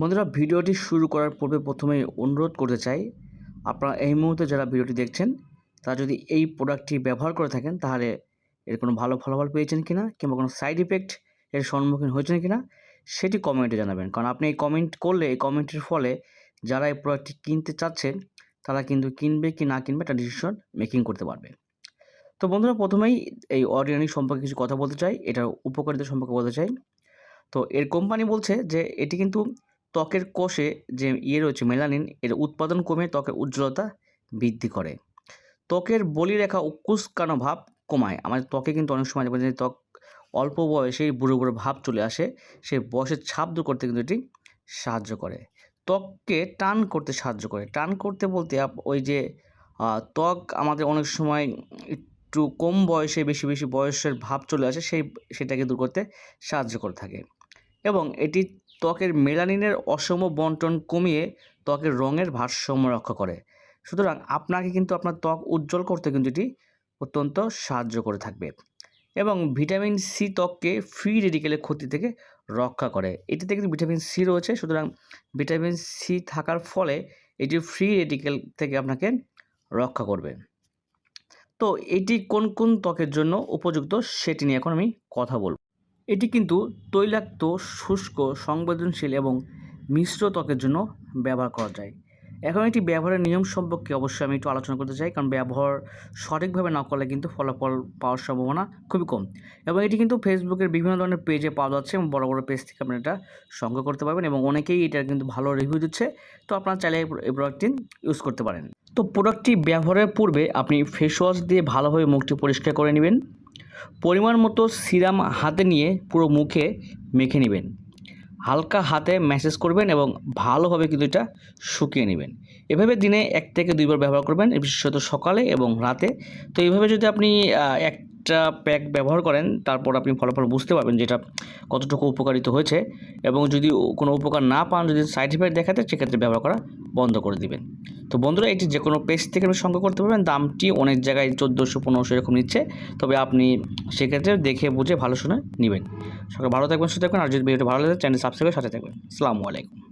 বন্ধুরা, ভিডিওটি শুরু করার পূর্বে প্রথমেই অনুরোধ করতে চাই, আপনারা এই মুহূর্তে যারা ভিডিওটি দেখছেন, তারা যদি এই প্রোডাক্টটি ব্যবহার করে থাকেন, তাহলে এর কোনো ভালো ফলাফল পেয়েছেন কিনা কিংবা কোনো সাইড ইফেক্ট এর সম্মুখীন হয়েছেন কিনা, সেটি কমেন্টে জানাবেন। কারণ আপনি এই কমেন্ট করলে, এই কমেন্টের ফলে যারা এই প্রোডাক্টটি কিনতে চাচ্ছেন, তারা কিন্তু কিনবে কি না কিনবে একটা ডিসিশন মেকিং করতে পারবে। তো বন্ধুরা, প্রথমেই এই অর্ডিনারি সম্পর্কে কিছু কথা বলতে চাই, এটার উপকারিতা সম্পর্কে বলতে চাই। তো এর কোম্পানি বলছে যে, এটি কিন্তু ত্বকের কোষে যে ইয়ে রয়েছে মেলানিন, এর উৎপাদন কমে ত্বকের উজ্জ্বলতা বৃদ্ধি করে। ত্বকের বলিরেখা ও কুচকানো ভাব কমায়। আমাদের ত্বকে কিন্তু অনেক সময় যে ত্বক অল্প বয়সেই বুড়ো বুড়ো ভাব চলে আসে। সেই বয়সের ছাপ দূর করতে কিন্তু এটি সাহায্য করে। ত্বককে টান করতে সাহায্য করে। টান করতে বলতে ওই যে ত্বক আমাদের অনেক সময় একটু কম বয়সে বেশি বেশি বয়সের ভাব চলে আসে, সেই, সেটাকে দূর করতে সাহায্য করে থাকে। এবং এটি ত্বকের মেলানিনের অসম বন্টন কমিয়ে ত্বকের রঙের ভারসাম্য রক্ষা করে। সুতরাং আপনাকে কিন্তু আপনার ত্বক উজ্জ্বল করতে কিন্তু এটি অত্যন্ত সাহায্য করে থাকবে এবং ভিটামিন সি ত্বককে ফ্রি রেডিকেলের ক্ষতি থেকে রক্ষা করে। এটিতে কিন্তু ভিটামিন সি রয়েছে, সুতরাং ভিটামিন সি থাকার ফলে এটি ফ্রি রেডিকেল থেকে আপনাকে রক্ষা করবে। তো এটি কোন কোন ত্বকের জন্য উপযুক্ত সেটি নিয়ে এখন আমি কথা বলব। এটি কিন্তু তৈলাক্ত, শুষ্ক, সংবেদনশীল এবং মিশ্র ত্বকের জন্য ব্যবহার করা যায়। এখন এটি ব্যবহারের নিয়ম সম্পর্কে অবশ্যই আমি একটু আলোচনা করতে চাই, কারণ ব্যবহার সঠিকভাবে না করলে কিন্তু ফলাফল পাওয়ার সম্ভাবনা খুবই কম। এবং এটি কিন্তু ফেসবুকের বিভিন্ন ধরনের পেজে পাওয়া যাচ্ছে এবং বড় বড় পেজ থেকে আপনি এটা সংগ্রহ করতে পারবেন এবং অনেকেই এটার কিন্তু ভালো রিভিউ দিচ্ছে। তো আপনারা চাইলে এই প্রোডাক্টটি ইউজ করতে পারেন। তো প্রোডাক্টটি ব্যবহারের পূর্বে আপনি ফেস ওয়াশ দিয়ে ভালোভাবে মুখটি পরিষ্কার করে নেবেন। পরিমাণ মতো সিরাম হাতে নিয়ে পুরো মুখে মেখে নেবেন। হালকা হাতে ম্যাসেজ করবেন এবং ভালোভাবে কিন্তু এটা শুকিয়ে নেবেন। এভাবে দিনে এক থেকে দুইবার ব্যবহার করবেন বিশেষত সকালে এবং রাতে। তো এইভাবে যদি আপনি আহ, একটা প্যাক ব্যবহার করেন, তারপর আপনি ফলাফল বুঝতে পারবেন যেটা কতটুকু উপকারিত হয়েছে এবং যদি কোনো উপকার না পান, যদি সাইড ইফেক্ট দেখাতে, সেক্ষেত্রে ব্যবহার করা বন্ধ করে দিবেন। তো বন্ধুরা, এটি যে কোনো পেজ থেকে আপনি সংগ্রহ করতে পারবেন। দামটি অনেক জায়গায় চোদ্দোশো, পনেরোশো এরকম নিচ্ছে। তবে আপনি সেক্ষেত্রে দেখে, বুঝে, ভালো শুনে নেবেন। সকাল ভালো থাকবেন, সুস্থ থাকবেন। আর যদি ভিডিওটা ভালো লাগে চ্যানেল সাবস্ক্রাইব করে সাথে থাকবেন। আসসালামু আলাইকুম।